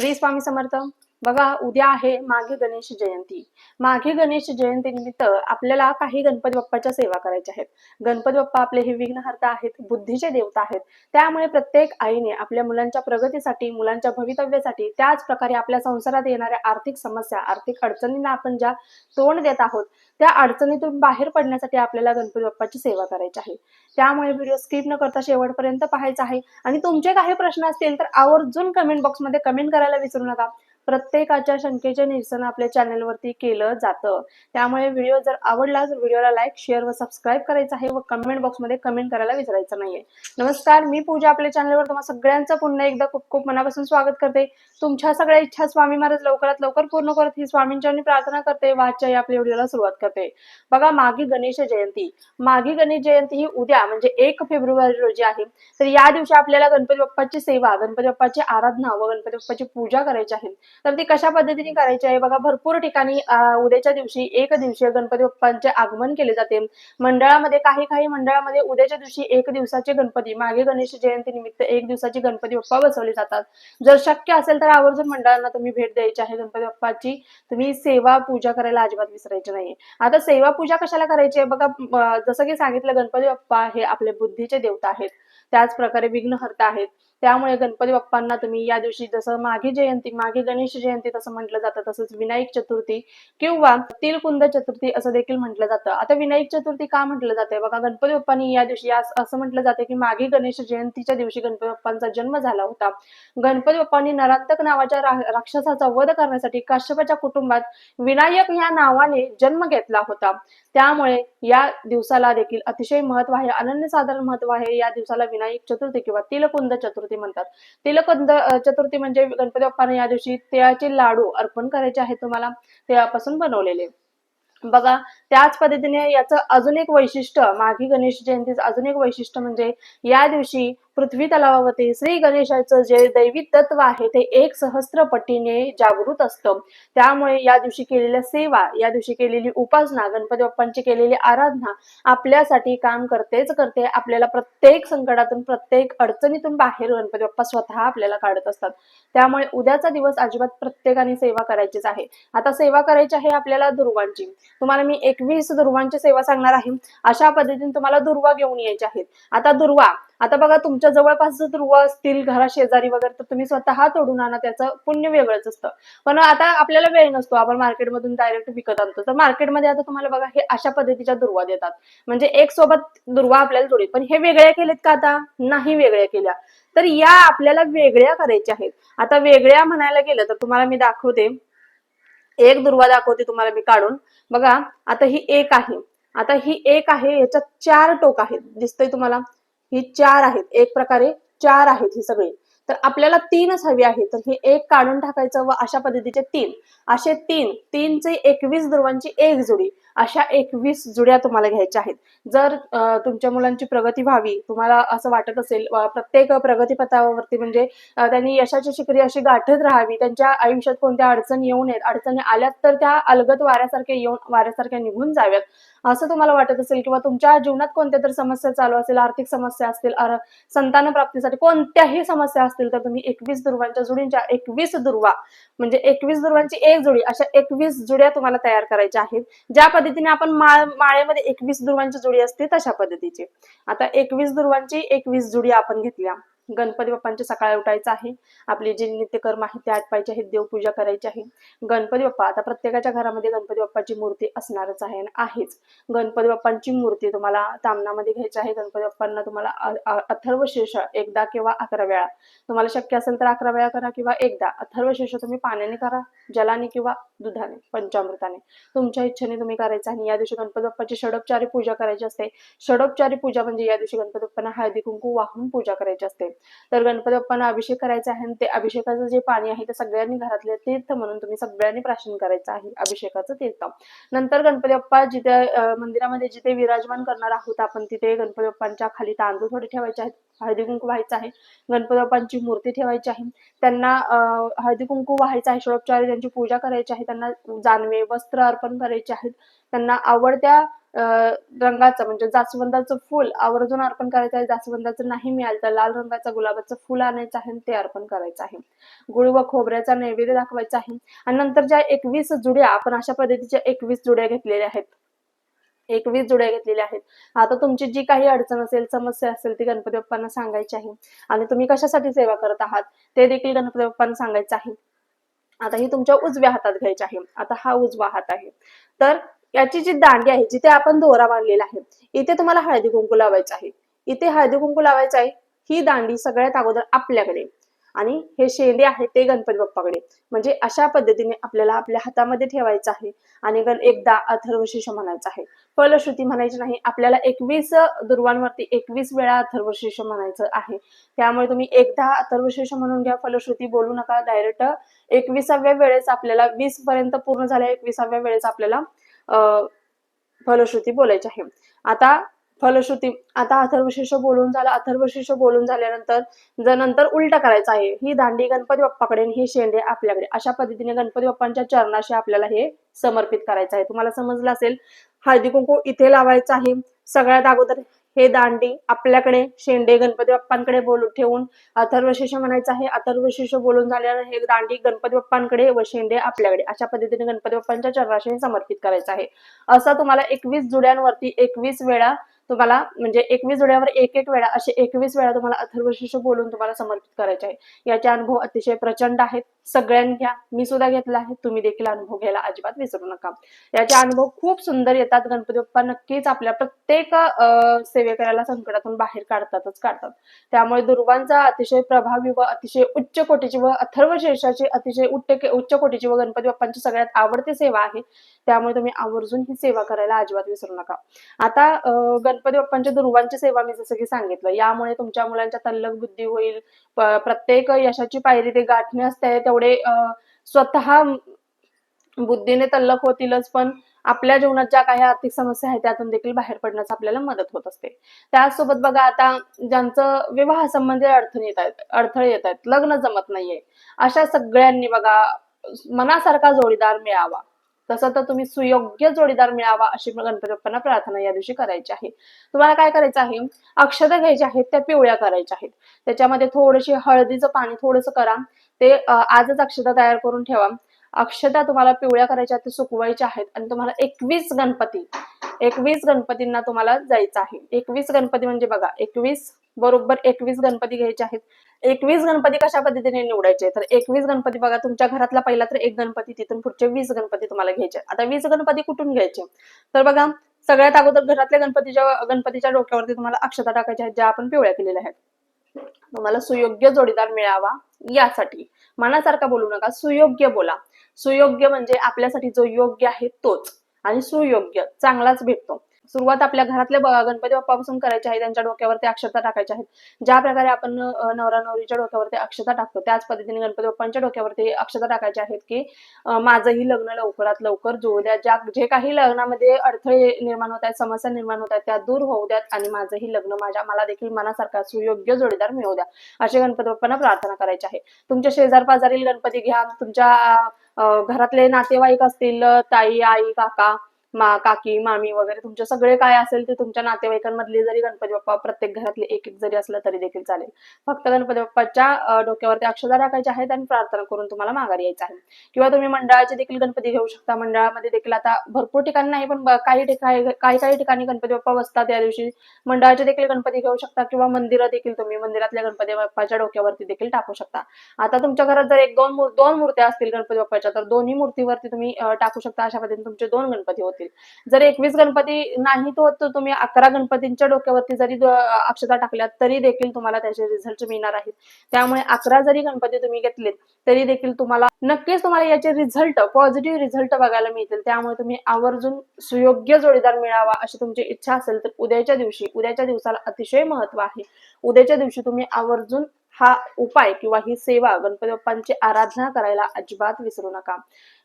श्री स्वामी समर्थ. बघा उद्या आहे माघे गणेश जयंती. माघे गणेश जयंती निमित्त आपल्याला काही गणपती बाप्पाच्या सेवा करायच्या आहेत. गणपती बाप्पा आपले हे विघ्नहर्ता आहेत बुद्धीचे देवता आहेत. त्यामुळे प्रत्येक आईने आपल्या मुलांच्या प्रगतीसाठी मुलांच्या भवितव्यासाठी त्याच प्रकारे आपल्या संसारात येणाऱ्या आर्थिक समस्या आर्थिक अडचणींना आपण ज्या तोंड देत आहोत त्या अडचणीतून बाहेर पडण्यासाठी आपल्याला गणपती बाप्पाची सेवा करायची आहे. त्यामुळे व्हिडिओ स्किप न करता शेवटपर्यंत पाहायचा आहे. आणि तुमचे काही प्रश्न असतील तर आवर्जून कमेंट बॉक्समध्ये कमेंट करायला विसरू नका. प्रत्येकाच्या शंकेचे निरसन आपल्या चॅनलवरती केलं जातं. त्यामुळे व्हिडिओ जर आवडला तर व्हिडिओला लाईक शेअर व सबस्क्राईब करायचं आहे व कमेंट बॉक्समध्ये कमेंट करायला विसरायचं नाहीये. नमस्कार मी पूजा आपल्या चॅनलवर तुम्हा सगळ्यांचं पुन्हा एकदा खूप खूप मनापासून स्वागत करते. तुमच्या सगळ्या इच्छा स्वामी महाराज लवकरात लवकर पूर्ण करत ही स्वामींच्या मी प्रार्थना करते. व या आपल्या व्हिडिओला सुरुवात करते. बघा मागी गणेश जयंती. मागी गणेश जयंती ही उद्या म्हणजे एक फेब्रुवारी रोजी आहे. तर या दिवशी आपल्याला गणपती बाप्पाची सेवा गणपती बाप्पाची आराधना व गणपती बाप्पाची पूजा करायची आहे. तर ती कशा पद्धतीने करायची आहे? बघा भरपूर ठिकाणी उद्याच्या दिवशी एक दिवशी गणपती बाप्पांचे आगमन केले जाते. मंडळामध्ये काही काही मंडळामध्ये उद्याच्या दिवशी एक दिवसाचे गणपती मागे गणेश जयंती निमित्त एक दिवसाची गणपती बाप्पा बसवले जातात. जर शक्य असेल तर आवर्जून मंडळांना तुम्ही भेट द्यायची आहे गणपती बाप्पाची. तुम्ही सेवा पूजा करायला अजिबात विसरायची नाही आता सेवा पूजा कशाला करायची आहे? बघा जसं की सांगितलं गणपती बाप्पा हे आपले बुद्धीचे देवता आहेत. त्याच प्रकारे विघ्नहर्ता आहेत. त्यामुळे गणपती बाप्पांना तुम्ही या दिवशी जसं माघी जयंती माघी गणेश जयंती तसं म्हटलं जातं तसंच विनायक चतुर्थी किंवा तिलकुंद चतुर्थी असं देखील म्हटलं जातं. आता विनायक चतुर्थी का म्हटलं जाते बघा गणपती बाप्पांनी या दिवशी असं म्हटलं जातं की माघी गणेश जयंतीच्या दिवशी गणपती बाप्पांचा जन्म झाला होता. गणपती बाप्पांनी नरांतक नावाच्या राक्षसाचा वध करण्यासाठी काश्यपाच्या कुटुंबात विनायक या नावाने जन्म घेतला होता. त्यामुळे या दिवसाला देखील अतिशय महत्त्व आहे अनन्यसाधारण महत्त्व आहे या दिवसाला विनायक चतुर्थी किंवा तिलकुंद चतुर्थी म्हणतात. तिलकुंद चतुर्थी म्हणजे गणपती बाप्पाने या दिवशी तिळाचे लाडू अर्पण करायचे आहेत तुम्हाला तिळापासून बनवलेले. बघा त्याच पद्धतीने याचं अजून एक वैशिष्ट्य माघी गणेश जयंतीचं अजून एक वैशिष्ट्य म्हणजे या दिवशी पृथ्वी तलावावरती श्री गणेशाचं जे दैवी तत्व आहे ते एक सहस्त्र पटीने जागृत असतं. त्यामुळे या दिवशी केलेल्या सेवा या दिवशी केलेली उपासना गणपती बाप्पांची केलेली आराधना आपल्यासाठी काम करतेच करते. आपल्याला प्रत्येक संकटातून प्रत्येक अडचणीतून बाहेर गणपती बाप्पा स्वतः आपल्याला काढत असतात. त्यामुळे उद्याचा दिवस अजिबात प्रत्येकाने सेवा करायचीच आहे. आता सेवा करायची आहे आपल्याला दुर्वांची. तुम्हाला मी एकवीस दुर्वांची सेवा सांगणार आहे. अशा पद्धतीने तुम्हाला दुर्वा घेऊन यायचे आहेत. आता दुर्वा आता बघा तुमच्या जवळपास जर दुर्वा असतील घरा शेजारी वगैरे तर तुम्ही स्वतः तोडून आणा त्याचं पुण्य वेगळंच असतं. पण आता आपल्याला वेळ नसतो आपण मार्केटमधून डायरेक्ट विकत आणतो. तर मार्केटमध्ये आता तुम्हाला बघा हे अशा पद्धतीच्या दुर्वा देतात. म्हणजे एक सोबत दुर्वा आपल्याला जोडीत पण हे वेगळ्या केलेत का आता? नाही वेगळ्या केल्या. तर या आपल्याला वेगळ्या करायच्या आहेत. आता वेगळ्या म्हणायला गेलं तर तुम्हाला मी दाखवते. एक दुर्वा दाखवते तुम्हाला मी काढून. बघा आता ही एक आहे. आता ही एक आहे याच्यात चार टोक आहेत. दिसतंय तुम्हाला? ही चार आहेत. एक प्रकारे चार आहेत ही सगळी. तर आपल्याला तीनच हवी आहे तर हे एक काढून टाकायचं व अशा पद्धतीचे तीन. असे तीन तीनचे एकवीस ध्रुवांची एक जोडी. अशा एकवीस जुड्या तुम्हाला घ्यायच्या आहेत. जर तुमच्या मुलांची प्रगती व्हावी तुम्हाला असं वाटत असेल प्रत्येक प्रगतीपथावरती म्हणजे त्यांनी यशाची शिखरी अशी गाठत राहावी त्यांच्या आयुष्यात कोणत्या अडचणी येऊ नयेत अडचणी आल्यात तर त्या अलगत वाऱ्यासारख्या येऊन वाऱ्यासारख्या निघून जाव्यात. असं तुम्हाला वाटत असेल किंवा तुमच्या जीवनात कोणत्या तर समस्या चालू असेल आर्थिक समस्या असतील संतान प्राप्तीसाठी कोणत्याही समस्या असतील तर तुम्ही एकवीस दुर्वांच्या जुडींच्या एकवीस दुर्वा म्हणजे एकवीस दुर्वांची एक जुडी अशा एकवीस जुड्या तुम्हाला तयार करायच्या आहेत ज्या पद्धतीने आपण माळ माळेमध्ये एकवीस दुर्वांची जोडी असते तशा पद्धतीची. आता एकवीस दुर्वांची एकवीस जोडी आपण घेतल्या. गणपती बाप्पांचे सकाळी उठायचं आहे. आपली जी नित्यकर्म आहे ते आटपायचे आहेत देवपूजा करायची आहे. गणपती बाप्पा आता प्रत्येकाच्या घरामध्ये गणपती बाप्पाची मूर्ती असणारच आहे आहेच. गणपती बाप्पांची मूर्ती तुम्हाला तामणामध्ये घ्यायची आहे. गणपती बाप्पांना तुम्हाला अ- अथर्व शीर्ष एकदा किंवा अकरा वेळा. तुम्हाला शक्य असेल तर अकरा वेळा करा किंवा एकदा. अथर्व शीर्ष तुम्ही पाण्याने करा जलाने किंवा दुधाने पंचामृताने. तुमच्या इच्छेने तुम्ही करायचं आणि या दिवशी गणपती बाप्पाची षडोपचारी पूजा करायची असते. षडोपचारी पूजा म्हणजे या दिवशी गणपती बाप्पांना हळदी कुंकू वाहून पूजा करायची असते. तर गणपती बाप्पांना अभिषेक करायचा आहे आणि ते अभिषेकाचं जे पाणी आहे ते सगळ्यांनी घरातले तीर्थ म्हणून तुम्ही सगळ्यांनी प्राशन करायचं आहे अभिषेकाचं तीर्थ. नंतर गणपती बाप्पा जिथे मंदिरामध्ये जिथे विराजमान करणार आहोत आपण तिथे गणपती बाप्पांच्या खाली तांदूळ थोडे ठेवायचे आहेत हळदी कुंकू व्हायचं आहे गणपती बाप्पांची मूर्ती ठेवायची आहे त्यांना हळदी कुंकू व्हायचं आहे षोडोपचारी त्यांची पूजा करायची आहे त्यांना जानवे वस्त्र अर्पण करायचे आहेत त्यांना आवडत्या रंगाचं म्हणजे जास्वंदाचं फुल आवर्जून अर्पण करायचं आहे. जास्वंदाचं नाही मिळालं तर लाल रंगाचं गुलाबाचं फुल आणायचं आहे ते अर्पण करायचं आहे. गुळ व खोबऱ्याचा नैवेद्य दाखवायचा आहे. आणि नंतर ज्या एकवीस जुड्या आपण अशा पद्धतीच्या एकवीस जुड्या घेतलेल्या आहेत. एकवीस जुड्या घेतलेल्या आहेत. आता तुमची जी काही अडचण असेल समस्या असेल ती गणपती बाप्पांना सांगायची आहे. आणि तुम्ही कशासाठी सेवा करत आहात ते देखील गणपती बाप्पांना सांगायचं आहे. आता ही तुमच्या उजव्या हातात घ्यायची आहे. आता हा उजवा हात आहे. तर याची जी दांडी आहे जिथे आपण दोरा बांधलेला आहे इथे तुम्हाला हळदी कुंकू लावायचं आहे. इथे हळदी कुंकू लावायचं आहे ही दांडी सगळ्यात अगोदर आपल्याकडे. आणि हे शेंडे आहे ते गणपती बाप्पाकडे. म्हणजे अशा पद्धतीने आपल्याला आपल्या हातामध्ये ठेवायचं आहे आणि एकदा अथर्वशीष म्हणायचं आहे. फलश्रुती म्हणायची नाही आपल्याला एकवीस दुर्वांवरती एकवीस वेळा अथर्वशीष म्हणायचं आहे. त्यामुळे तुम्ही एकदा अथर्वशीष म्हणून घ्या फलश्रुती बोलू नका डायरेक्ट एकविसाव्या वेळेस आपल्याला वीस पर्यंत पूर्ण झाल्या एकविसाव्या वेळेस आपल्याला फलश्रुती बोलायची आहे. आता फलश्रुती आता अथर्वशीर्ष बोलून झालं अथर्वशीर्ष बोलून झाल्यानंतर जर नंतर उलट करायचं आहे ही दांडी गणपती बाप्पाकडे आणि ही शेंडे आपल्याकडे अशा पद्धतीने गणपती बाप्पांच्या चरणाशी आपल्याला हे समर्पित करायचं आहे. तुम्हाला समजलं असेल हळदी कुंकू इथे लावायचं आहे. सगळ्यात अगोदर हे दांडी आपल्याकडे शेंडे गणपती बाप्पांकडे बोलून ठेवून अथर्वशीर्ष म्हणायचं आहे. अथर्वशीर्ष बोलून झाल्यावर हे दांडी गणपती बाप्पांकडे व शेंडे आपल्याकडे. अशा पद्धतीने गणपती बाप्पांच्या चरणाशी समर्पित करायचं आहे. असं तुम्हाला एकवीस जुड्यांवरती एकवीस वेळा तुम्हाला म्हणजे एकवीस जोड्यावर एक एक वेळा असे एकवीस वेळा तुम्हाला अथर्वशीर्ष बोलून तुम्हाला समर्पित करायचे आहे. याचे अनुभव अतिशय प्रचंड आहेत. सगळ्यांनी घ्या मी सुद्धा घेतला आहे. तुम्ही देखील अनुभव घ्यायला अजिबात विसरू नका. याचे अनुभव खूप सुंदर येतात. गणपती बाप्पा नक्कीच आपल्या प्रत्येक सेवेकऱ्याला संकटातून बाहेर काढतातच काढतात. त्यामुळे दुर्वांचा अतिशय प्रभावी व अतिशय उच्च कोटीची व अथर्वशीर्षाची अतिशय उच्च उच्च कोटीची व गणपती बाप्पांची सगळ्यात आवडती सेवा आहे. त्यामुळे तुम्ही आवर्जून ही सेवा करायला अजिबात विसरू नका. आता अं, गणपती बाप्पांच्या दुर्वांची सेवा मी जसं की सांगितलं यामुळे तुमच्या मुलांच्या तल्लक बुद्धी होईल प्रत्येक यशाची पायरी ते गाठणे असते तेवढे स्वतः बुद्धीने तल्लक होतीलच पण आपल्या जीवनात ज्या काही आर्थिक समस्या आहेत त्यातून देखील बाहेर पडण्यास आपल्याला मदत होत असते. त्याचसोबत बघा आता ज्यांचं विवाह संबंधी अडचणी येत आहेत अडथळे येत आहेत लग्न जमत नाहीये अशा सगळ्यांनी बघा मनासारखा जोडीदार मिळावा. तसं तर तुम्ही सुयोग्य जोडीदार मिळावा अशी गणपती बाप्पांना प्रार्थना या दिवशी करायची आहे. तुम्हाला काय करायचं आहे? अक्षता घ्यायच्या आहेत त्या पिवळ्या करायच्या आहेत. त्याच्यामध्ये थोडीशी हळदीचं पाणी थोडंसं करा. ते आजच अक्षता तयार करून ठेवा. अक्षता तुम्हाला पिवळ्या करायच्या आहेत, ते सुकवायच्या आहेत आणि तुम्हाला एकवीस गणपती एकवीस गणपतींना तुम्हाला जायचं आहे. एकवीस गणपती म्हणजे बघा एकवीस बरोबर एकवीस गणपती घ्यायचे आहेत. एकवीस गणपती कशा पद्धतीने निवडायचे? तर एकवीस गणपती बघा तुमच्या घरातला पहिला तर एक गणपती तिथून पुढचे वीस गणपती तुम्हाला घ्यायचे आता वीस गणपती कुठून घ्यायचे? तर बघा सगळ्यात अगोदर घरातल्या गणपतीच्या गणपतीच्या डोक्यावरती तुम्हाला अक्षता टाकायच्या आहेत ज्या आपण पिवळ्या केलेल्या आहेत. तुम्हाला सुयोग्य जोडीदार मिळावा यासाठी. मनासारखा बोलू नका सुयोग्य बोला. सुयोग्य म्हणजे आपल्यासाठी जो योग्य आहे तोच. आणि सुयोग्य चांगलाच भेटतो. सुरुवात आपल्या घरातल्या गणपती बाप्पापासून करायची आहे त्यांच्या डोक्यावरती अक्षता टाकायच्या आहेत ज्या प्रकारे आपण नवरा नवरीच्या डोक्यावरती अक्षता टाकतो त्याच पद्धतीने गणपती बाप्पांच्या डोक्यावरती अक्षता टाकायच्या आहेत की माझंही लग्न लवकरात लवकर जुळू द्या. ज्या जे काही लग्नामध्ये अडथळे निर्माण होत आहेत समस्या निर्माण होत आहेत त्या दूर होऊ द्यात आणि माझंही लग्न माझ्या मला देखील मनासारखा सुयोग्य जोडीदार मिळू द्या. असे गणपती बाप्पांना प्रार्थना करायची आहे. तुमच्या शेजार पाजारील गणपती घ्या. तुमच्या घरातले नातेवाईक असतील ताई आई काका मा काकी मामी वगैरे तुमचे सगळे काय असेल ते तुमच्या नातेवाईकांमधले जरी गणपती बाप्पा प्रत्येक घरातले एक एक जरी असलं तरी देखील चालेल. फक्त गणपती बाप्पाच्या डोक्यावरती अक्षता टाकायच्या आहेत आणि प्रार्थना करून तुम्हाला माघारी यायचं आहे. किंवा तुम्ही मंडळाचे देखील गणपती घेऊ शकता. मंडळामध्ये देखील आता भरपूर ठिकाणी नाही पण काही ठिकाणी काही काही ठिकाणी गणपती बाप्पा बसतात या दिवशी. मंडळाचे देखील गणपती घेऊ शकता किंवा मंदिरं देखील तुम्ही मंदिरातल्या गणपती बाप्पाच्या डोक्यावरती देखील टाकू शकता. आता तुमच्या घरात जर एक दोन दोन मूर्त्या असतील गणपती बाप्पाच्या तर दोन्ही मूर्तीवरती तुम्ही टाकू शकता. अशा पद्धतीने तुमचे दोन गणपती जातील जर एकवीस गणपती नाही तो तर तुम्ही अकरा गणपतींच्या डोक्यावरती जरी अक्षता टाकल्या तरी देखील तुम्हाला त्याचे रिझल्ट मिळणार आहेत. त्यामुळे अकरा जरी गणपती तुम्ही घेतलेत तरी देखील तुम्हाला नक्कीच तुम्हाला याचे रिझल्ट पॉझिटिव्ह रिझल्ट बघायला मिळतील. त्यामुळे तुम्ही आवर्जून सुयोग्य जोडीदार मिळावा अशी तुमची इच्छा असेल तर उद्याच्या दिवशी उद्याच्या दिवसाला अतिशय महत्त्व आहे. उद्याच्या दिवशी तुम्ही आवर्जून हा उपाय किंवा ही सेवा गणपती बाप्पांची आराधना करायला अजिबात विसरू नका.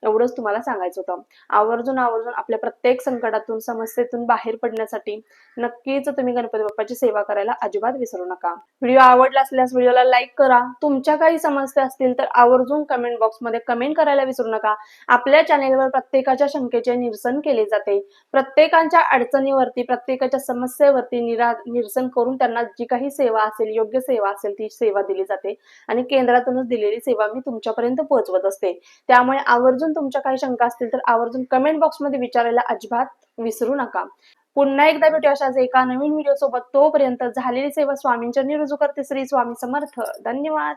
एवढंच तुम्हाला सांगायचं होतं. आवर्जून आवर्जून आपल्या प्रत्येक संकटातून समस्येतून बाहेर पडण्यासाठी नक्कीच तुम्ही गणपती बाप्पाची सेवा करायला अजिबात विसरू नका. व्हिडिओ आवडला असल्यास व्हिडिओला लाईक करा. तुमच्या काही समस्या असतील तर आवर्जून कमेंट बॉक्समध्ये कमेंट करायला विसरू नका. आपल्या चॅनेलवर प्रत्येकाच्या शंकेचे निरसन केले जाते. प्रत्येकाच्या अडचणीवरती प्रत्येकाच्या समस्येवरती निरा निरसन करून त्यांना जी काही सेवा असेल योग्य सेवा असेल ती सेवा दिली जाते. आणि केंद्रातूनच दिलेली सेवा मी तुमच्यापर्यंत पोहोचवत असते. त्यामुळे आवर्जून तुमच्या काही शंका असतील तर आवर्जून कमेंट बॉक्समध्ये विचारायला अजिबात विसरू नका. पुन्हा एकदा भेटू अशाच एका नवीन व्हिडिओ सोबत. तोपर्यंत झालेली सेवा स्वामींच्या निरुजू करते. श्री स्वामी समर्थ. धन्यवाद.